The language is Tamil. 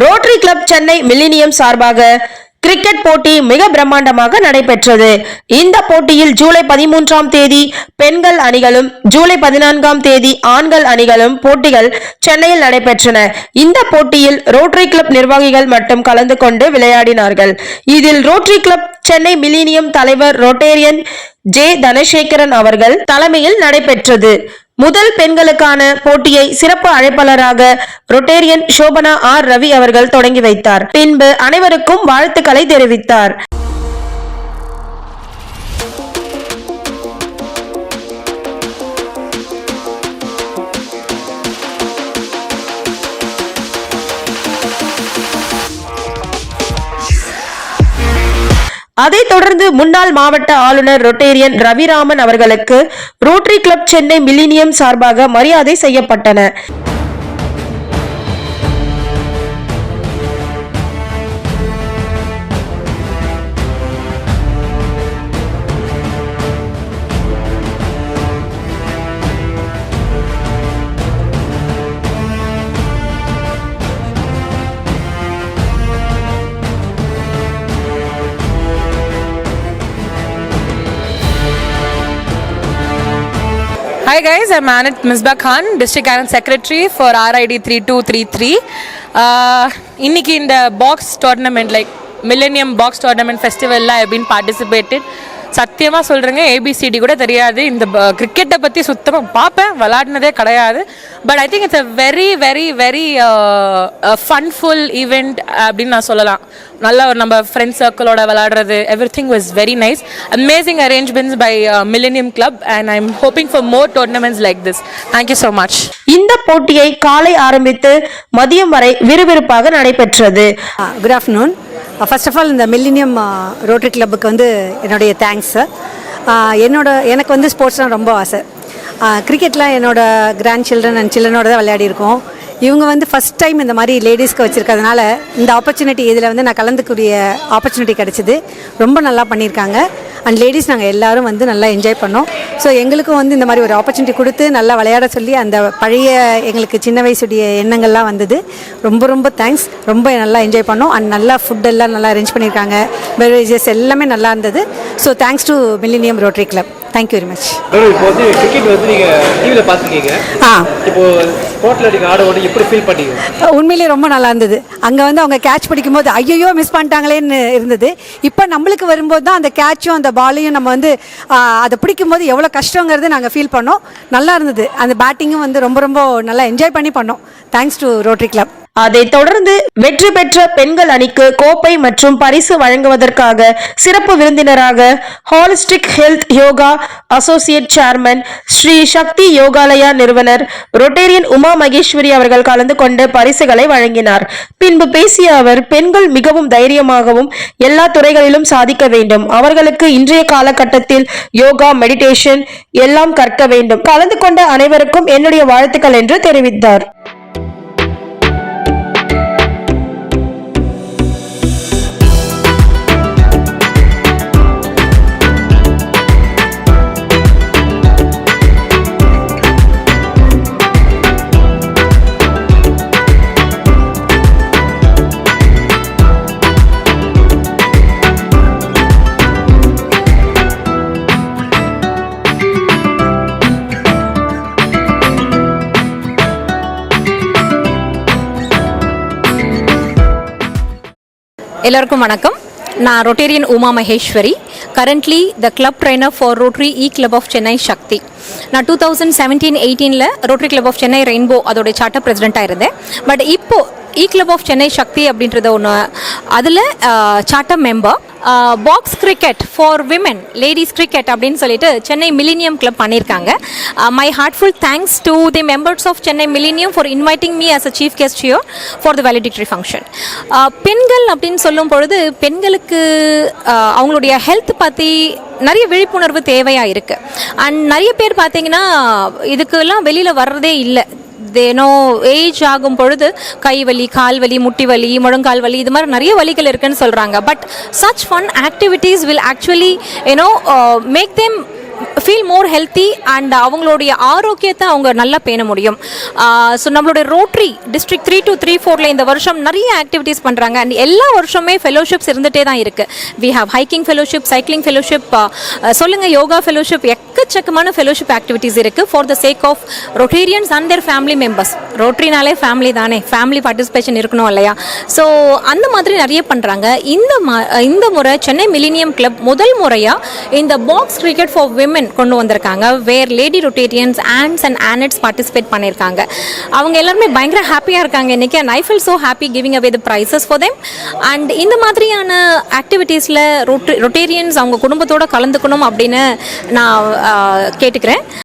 ரோட்டரி கிளப் சென்னை மில்லினியம் சார்பாக கிரிக்கெட் போட்டி மிக பிரம்மாண்டமாக நடைபெற்றது. இந்த போட்டியில் ஜூலை பதிமூன்றாம் தேதி பெண்கள் அணிகளும் ஜூலை பதினான்காம் தேதி ஆண்கள் அணிகளும் போட்டிகள் சென்னையில் நடைபெற்றன. இந்த போட்டியில் ரோட்டரி கிளப் நிர்வாகிகள் மட்டும் கலந்து கொண்டு விளையாடினார்கள். இதில் ரோட்டரி கிளப் சென்னை மில்லினியம் தலைவர் ரோட்டேரியன் ஜே தனசேகரன் அவர்கள் தலைமையில் நடைபெற்றது. முதல் பெண்களுக்கான போட்டியை சிறப்பு அழைப்பாளராக ரொட்டேரியன் சோபனா ஆர் ரவி அவர்கள் தொடங்கி வைத்தார். பின்பு அனைவருக்கும் வாழ்த்துக்களை தெரிவித்தார். அதைத் தொடர்ந்து முன்னாள் மாவட்ட ஆளுநர் ரொட்டேரியன் ரவிராமன் அவர்களுக்கு ரோட்டரி கிளப் சென்னை மில்லினியம் சார்பாக மரியாதை செய்யப்பட்டன. Hi guys, I'm Anit Misbah Khan, District Canon Secretary for RID 3233. Uh, இன்னைக்கு இந்த box tournament like millennium box tournament ஃபெஸ்டிவலில் I been participated சத்தியமாக சொல்கிறேங்க ஏபிசிடி கூட தெரியாது. இந்த கிரிக்கெட்டை பற்றி சுத்தமாக பார்ப்பேன் விளாடினதே கிடையாது. But I think it's a very very very funful event அப்படின்னு நான் சொல்லலாம். நல்லா ஒரு நம்ம ஃப்ரெண்ட்ஸ் சர்க்கிளோட விளாடுறது everything was very nice amazing arrangements by Millennium club and I am hoping for more tournaments like this thank you so much இந்த போட்டியை காலை ஆரம்பித்து மதியம் வரை விறுவிறுப்பாக நடைபெற்றது. Good afternoon first of all இந்த மில்லினியம் ரோட்டரி கிளப்புக்கு வந்து என்னுடைய தேங்க்ஸ் uh, என்னோட எனக்கு வந்து ஸ்போர்ட்ஸ்லாம் ரொம்ப ஆசை. கிரிக்கெட்லாம் என்னோடய கிராண்ட் சில்ட்ரன் அண்ட் சில்ட்ரனோட தான் விளையாடிருக்கோம் இவங்க வந்து ஃபஸ்ட் டைம் இந்த மாதிரி லேடிஸ்க்கு வச்சுருக்கிறதுனால இந்த ஆப்பர்ச்சுனிட்டி இதில் வந்து நான் கலந்துக்கூடிய ஆப்பர்ச்சுனிட்டி கிடச்சிது. ரொம்ப நல்லா பண்ணியிருக்காங்க. அண்ட் லேடிஸ் நாங்கள் எல்லாரும் வந்து நல்லா என்ஜாய் பண்ணோம். ஸோ எங்களுக்கும் வந்து இந்த மாதிரி ஒரு ஆப்பர்ச்சுனிட்டி கொடுத்து நல்லா விளையாட சொல்லி அந்த பழைய எங்களுக்கு சின்ன வயசுடைய எண்ணங்கள்லாம் வந்தது. ரொம்ப ரொம்ப தேங்க்ஸ் ரொம்ப நல்லா என்ஜாய் பண்ணோம். அண்ட் நல்லா ஃபுட் எல்லாம் நல்லா அரேஞ்ச் பண்ணியிருக்காங்க பெவரேஜஸ் எல்லாமே நல்லா இருந்தது. So thanks to Millennium Rotary Club thank you very much இப்போ வந்து கிரிக்கெட் வந்து நீங்க டிவியில் பார்த்துருக்கீங்க. ஆ. இப்போ ஸ்போர்ட்ல நீங்க ஆட எப்படி ஃபீல் பண்ணீங்க? உண்மையிலேயே ரொம்ப நல்லா இருந்தது. அங்கே வந்து அவங்க கேட்ச் பிடிக்கும்போது ஐயோ மிஸ் பண்ணிட்டாங்களேன்னு இருந்தது. இப்போ நம்மளுக்கு வரும்போது தான் அந்த கேட்சும் அந்த பாலையும் நம்ம வந்து அதை பிடிக்கும்போது எவ்வளோ கஷ்டங்கிறது நாங்கள் ஃபீல் பண்ணோம். நல்லா இருந்தது. அந்த பேட்டிங்கும் வந்து ரொம்ப ரொம்ப நல்லா என்ஜாய் பண்ணி பண்ணோம். தேங்க்ஸ் டு ரோட்டரி கிளப் அதைத் தொடர்ந்து வெற்றி பெற்ற பெண்கள் அணிக்கு கோப்பை மற்றும் பரிசு வழங்குவதற்காக சிறப்பு விருந்தினராக holistic health yoga associate chairman Shri Sakthi Yogalaya நிறுவனர் ரொட்டேரியன் உமா மகேஸ்வரி அவர்கள் கலந்து கொண்டு பரிசுகளை வழங்கினார். பின்பு பேசிய அவர் பெண்கள் மிகவும் தைரியமாகவும் எல்லா துறைகளிலும் சாதிக்க வேண்டும். அவர்களுக்கு இன்றைய காலகட்டத்தில் யோகா மெடிடேஷன் எல்லாம் கற்க வேண்டும். கலந்து கொண்ட அனைவருக்கும் என்னுடைய வாழ்த்துக்கள் என்று தெரிவித்தார். எல்லோருக்கும் வணக்கம். நான் Rotarian Uma Maheswari. Currently the club trainer for Rotary E club of Chennai Sakthi நான் டூ தௌசண்ட் செவன்டீன் எயிட்டீனில் Rotary Club of Chennai Rainbow அதோடைய சார்ட்டர் பிரசிடெண்ட்டாக இருந்தேன். பட் இப்போது E club of Chennai Sakthi அப்படின்றத ஒன்று அதில் charter member box cricket for women ladies cricket அப்படின்னு சொல்லிட்டு சென்னை மில்லினியம் கிளப் பண்ணியிருக்காங்க. My heartful thanks to the members of Chennai Millennium for inviting me as a chief guest here for the valedictory function பெண்கள் அப்படின்னு சொல்லும் பொழுது பெண்களுக்கு அவங்களுடைய ஹெல்த் பற்றி நிறைய விழிப்புணர்வு தேவையாக இருக்குது அண்ட் நிறைய பேர் பார்த்தீங்கன்னா இதுக்கெல்லாம் வெளியில் வர்றதே இல்லை. ஏனோ ஏஜ் ஆகும் பொழுது கை வலி கால் வலி முட்டி வலி முழங்கால் வலி இது மாதிரி நிறைய வலிகள் இருக்குன்னு சொல்கிறாங்க but such fun activities will actually you know make them feel more healthy and அவங்களுடைய ஆரோக்கியத்தை அவங்க நல்லா பேண முடியும். ஸோ நம்மளுடைய Rotary district three two three ஃபோரில் இந்த வருஷம் நிறைய ஆக்டிவிட்டீஸ் பண்ணுறாங்க அண்ட் எல்லா வருஷமே ஃபெலோஷிப்ஸ் இருந்துகிட்டே தான் இருக்குது we have hiking fellowship cycling fellowship சொல்லுங்கள் யோகா ஃபெலோஷிப் எக்கச்சக்கமான ஃபெலோஷிப் ஆக்டிவிட்டீஸ் இருக்குது for the sake of Rotarians and their family members ரோட்ரினாலே family தானே. ஃபேமிலி பார்ட்டிசிபேஷன் இருக்கணும் இல்லையா? ஸோ அந்த மாதிரி நிறைய பண்ணுறாங்க இந்த இந்த முறை சென்னை மிலினியம் கிளப் முதல் முறையாக இந்த பாக்ஸ் கிரிக்கெட் ஃபார் விமன் கொண்டு வந்திருக்காங்க. Where lady Rotarians Anns and Annets participate பண்ணியிருக்காங்க அவங்க எல்லாருமே பயங்கர ஹாப்பியாக இருக்காங்க. இன்றைக்கி and I feel so happy giving away the prizes for them and இந்த மாதிரியான ஆக்டிவிட்டீஸில் ரொட்டேரியன்ஸ் அவங்க குடும்பத்தோடு கலந்துக்கணும் அப்படின்னு நான் கேட்டுக்கிறேன்.